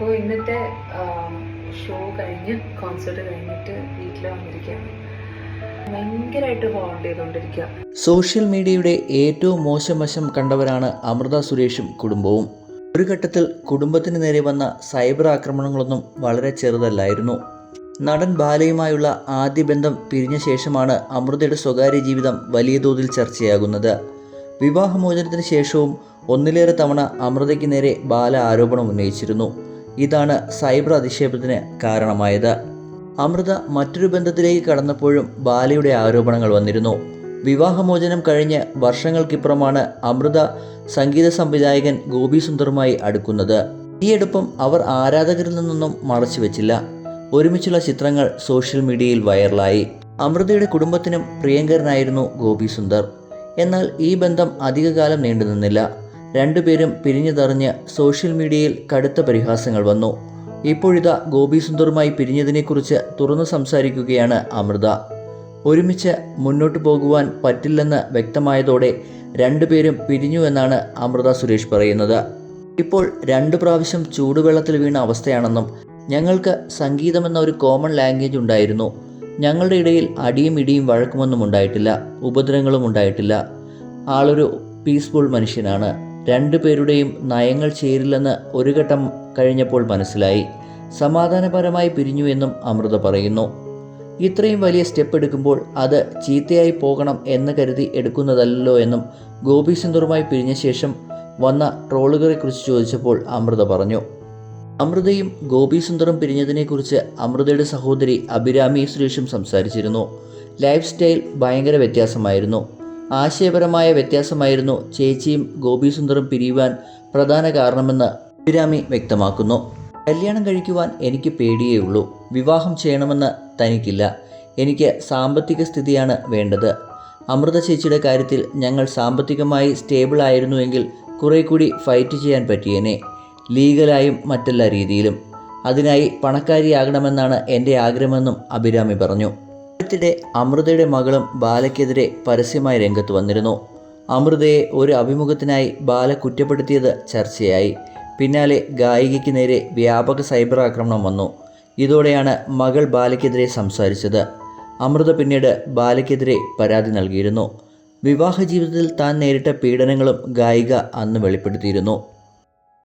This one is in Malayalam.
അപ്പോൾ ഇന്നത്തെ ഷോ കഴിഞ്ഞ് കോൺസേർട്ട് കഴിഞ്ഞിട്ട് വീട്ടിൽ വന്നിരിക്കുകയാണ്. സോഷ്യൽ മീഡിയയുടെ ഏറ്റവും മോശം വശം കണ്ടവരാണ് അമൃത സുരേഷും കുടുംബവും. ഒരു ഘട്ടത്തിൽ കുടുംബത്തിന് നേരെ വന്ന സൈബർ ആക്രമണങ്ങളൊന്നും വളരെ ചെറുതല്ലായിരുന്നു. നടൻ ബാലയുമായുള്ള ആദ്യ ബന്ധം പിരിഞ്ഞ ശേഷമാണ് അമൃതയുടെ സ്വകാര്യ ജീവിതം വലിയ തോതിൽ ചർച്ചയാകുന്നത്. വിവാഹമോചനത്തിന് ശേഷവും ഒന്നിലേറെ തവണ അമൃതയ്ക്ക് നേരെ ബാല ആരോപണം ഉന്നയിച്ചിരുന്നു. ഇതാണ് സൈബർ അധിക്ഷേപത്തിന് കാരണമായത്. അമൃത മറ്റൊരു ബന്ധത്തിലേക്ക് കടന്നപ്പോഴും ബാലയുടെ ആരോപണങ്ങൾ വന്നിരുന്നു. വിവാഹമോചനം കഴിഞ്ഞ് വർഷങ്ങൾക്കിപ്പുറമാണ് അമൃത സംഗീത സംവിധായകൻ ഗോപി സുന്ദറുമായി അടുക്കുന്നത്. ഈ അവർ ആരാധകരിൽ നിന്നൊന്നും മറച്ചു വെച്ചില്ല ഒരുമിച്ചുള്ള ചിത്രങ്ങൾ സോഷ്യൽ മീഡിയയിൽ വൈറലായി. അമൃതയുടെ കുടുംബത്തിനും പ്രിയങ്കരനായിരുന്നു ഗോപി സുന്ദർ. എന്നാൽ ഈ ബന്ധം അധികകാലം നീണ്ടുനിന്നില്ല. രണ്ടുപേരും പിരിഞ്ഞതറിഞ്ഞ് സോഷ്യൽ മീഡിയയിൽ കടുത്ത പരിഹാസങ്ങൾ വന്നു. ഇപ്പോഴിതാ ഗോപി സുന്ദറുമായി പിരിഞ്ഞതിനെക്കുറിച്ച് തുറന്നു സംസാരിക്കുകയാണ് അമൃത. ഒരുമിച്ച് മുന്നോട്ടു പോകുവാൻ പറ്റില്ലെന്ന് വ്യക്തമായതോടെ രണ്ടുപേരും പിരിഞ്ഞു എന്നാണ് അമൃത സുരേഷ് പറയുന്നത്. ഇപ്പോൾ രണ്ടു പ്രാവശ്യം ചൂടുവെള്ളത്തിൽ വീണ അവസ്ഥയാണെന്നും ഞങ്ങൾക്ക് സംഗീതമെന്ന ഒരു കോമൺ ലാംഗ്വേജ് ഉണ്ടായിരുന്നു. ഞങ്ങളുടെ ഇടയിൽ അടിയും ഇടിയും വഴക്കുമൊന്നും ഉണ്ടായിട്ടില്ല ഉപദ്രവങ്ങളും ഉണ്ടായിട്ടില്ല. ആളൊരു പീസ്ഫുൾ മനുഷ്യനാണ്. രണ്ടുപേരുടെയും നയങ്ങൾ ചേരില്ലെന്ന് ഒരു ഘട്ടം കഴിഞ്ഞപ്പോൾ മനസ്സിലായി. സമാധാനപരമായി പിരിഞ്ഞു എന്നും അമൃത പറയുന്നു. ഇത്രയും വലിയ സ്റ്റെപ്പ് എടുക്കുമ്പോൾ അത് ചീത്തയായി പോകണം എന്ന് കരുതി എടുക്കുന്നതല്ലോ എന്നും ഗോപി സുന്ദറുമായി പിരിഞ്ഞ ശേഷം വന്ന ട്രോളുകളെക്കുറിച്ച് ചോദിച്ചപ്പോൾ അമൃത പറഞ്ഞു. അമൃതയും ഗോപി സുന്ദറും പിരിഞ്ഞതിനെക്കുറിച്ച് അമൃതയുടെ സഹോദരി അഭിരാമി സുരേഷും സംസാരിച്ചിരുന്നു. ലൈഫ് സ്റ്റൈൽ ഭയങ്കര വ്യത്യാസമായിരുന്നു. ആശയപരമായ വ്യത്യാസമായിരുന്നു ചേച്ചിയും ഗോപിസുന്ദറും പിരിയുവാൻ പ്രധാന കാരണമെന്ന് അഭിരാമി വ്യക്തമാക്കുന്നു. കല്യാണം കഴിക്കുവാൻ എനിക്ക് പേടിയേ ഉള്ളൂ. വിവാഹം ചെയ്യണമെന്ന് തനിക്കില്ല. എനിക്ക് സാമ്പത്തിക സ്ഥിതിയാണ് വേണ്ടത്. അമൃത ചേച്ചിയുടെ കാര്യത്തിൽ ഞങ്ങൾ സാമ്പത്തികമായി സ്റ്റേബിൾ ആയിരുന്നുവെങ്കിൽ കുറെ കൂടി ഫൈറ്റ് ചെയ്യാൻ പറ്റിയേനെ. ലീഗലായും മറ്റെല്ലാ രീതിയിലും. അതിനായി പണക്കാരിയാകണമെന്നാണ് എന്റെ ആഗ്രഹമെന്നും അഭിരാമി പറഞ്ഞു. അടുത്തിടെ അമൃതയുടെ മകളും ബാലയ്ക്കെതിരെ പരസ്യമായി രംഗത്ത് വന്നിരുന്നു. അമൃതയെ ഒരു അഭിമുഖത്തിനായി ബാല കുറ്റപ്പെടുത്തിയത് ചർച്ചയായി. പിന്നാലെ ഗായികയ്ക്ക് നേരെ വ്യാപക സൈബർ ആക്രമണം വന്നു. ഇതോടെയാണ് മകൾ ബാലയ്ക്കെതിരെ സംസാരിച്ചത്. അമൃത പിന്നീട് ബാലയ്ക്കെതിരെ പരാതി നൽകിയിരുന്നു. വിവാഹ ജീവിതത്തിൽ താൻ നേരിട്ട പീഡനങ്ങളും ഗായിക അന്ന് വെളിപ്പെടുത്തിയിരുന്നു.